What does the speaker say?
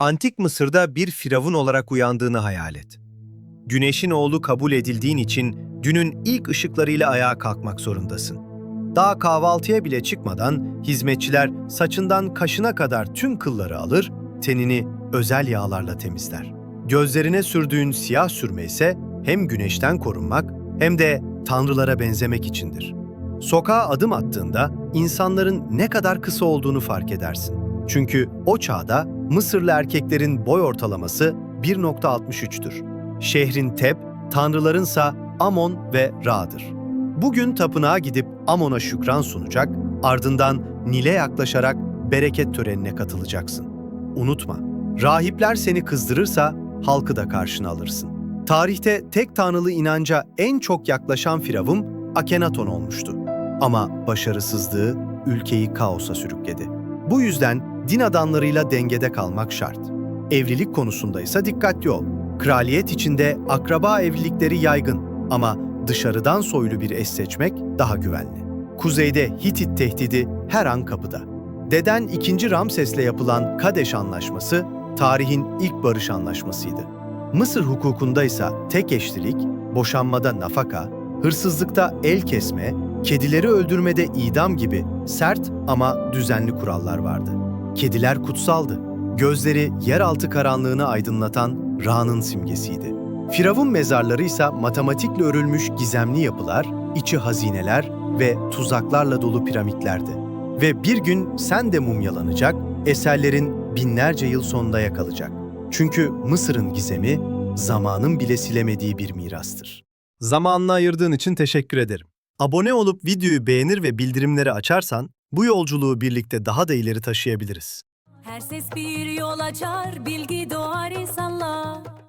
Antik Mısır'da bir firavun olarak uyandığını hayal et. Güneşin oğlu kabul edildiğin için günün ilk ışıklarıyla ayağa kalkmak zorundasın. Daha kahvaltıya bile çıkmadan hizmetçiler saçından kaşına kadar tüm kılları alır, tenini özel yağlarla temizler. Gözlerine sürdüğün siyah sürme ise hem güneşten korunmak hem de tanrılara benzemek içindir. Sokağa adım attığında insanların ne kadar kısa olduğunu fark edersin. Çünkü o çağda Mısırlı erkeklerin boy ortalaması 1.63'tür. Şehrin Teb, tanrılarınsa Amon ve Ra'dır. Bugün tapınağa gidip Amon'a şükran sunacak, ardından Nil'e yaklaşarak bereket törenine katılacaksın. Unutma, rahipler seni kızdırırsa halkı da karşına alırsın. Tarihte tek tanrılı inanca en çok yaklaşan firavun Akenaton olmuştu. Ama başarısızlığı ülkeyi kaosa sürükledi. Bu yüzden din adamlarıyla dengede kalmak şart. Evlilik konusunda ise dikkatli ol. Kraliyet içinde akraba evlilikleri yaygın ama dışarıdan soylu bir eş seçmek daha güvenli. Kuzeyde Hitit tehdidi her an kapıda. Deden 2. Ramses'le yapılan Kadeş Anlaşması, tarihin ilk barış anlaşmasıydı. Mısır hukukunda ise tek eşlilik, boşanmada nafaka, hırsızlıkta el kesme, kedileri öldürmede idam gibi sert ama düzenli kurallar vardı. Kediler kutsaldı. Gözleri yeraltı karanlığını aydınlatan Ra'nın simgesiydi. Firavun mezarları ise matematikle örülmüş gizemli yapılar, içi hazineler ve tuzaklarla dolu piramitlerdi. Ve bir gün sen de mumyalanacak, eserlerin binlerce yıl sonunda kalacak. Çünkü Mısır'ın gizemi zamanın bile silemediği bir mirastır. Zamanını ayırdığın için teşekkür ederim. Abone olup videoyu beğenir ve bildirimleri açarsan bu yolculuğu birlikte daha da ileri taşıyabiliriz. Her ses bir yol açar, bilgi doğar insanlar.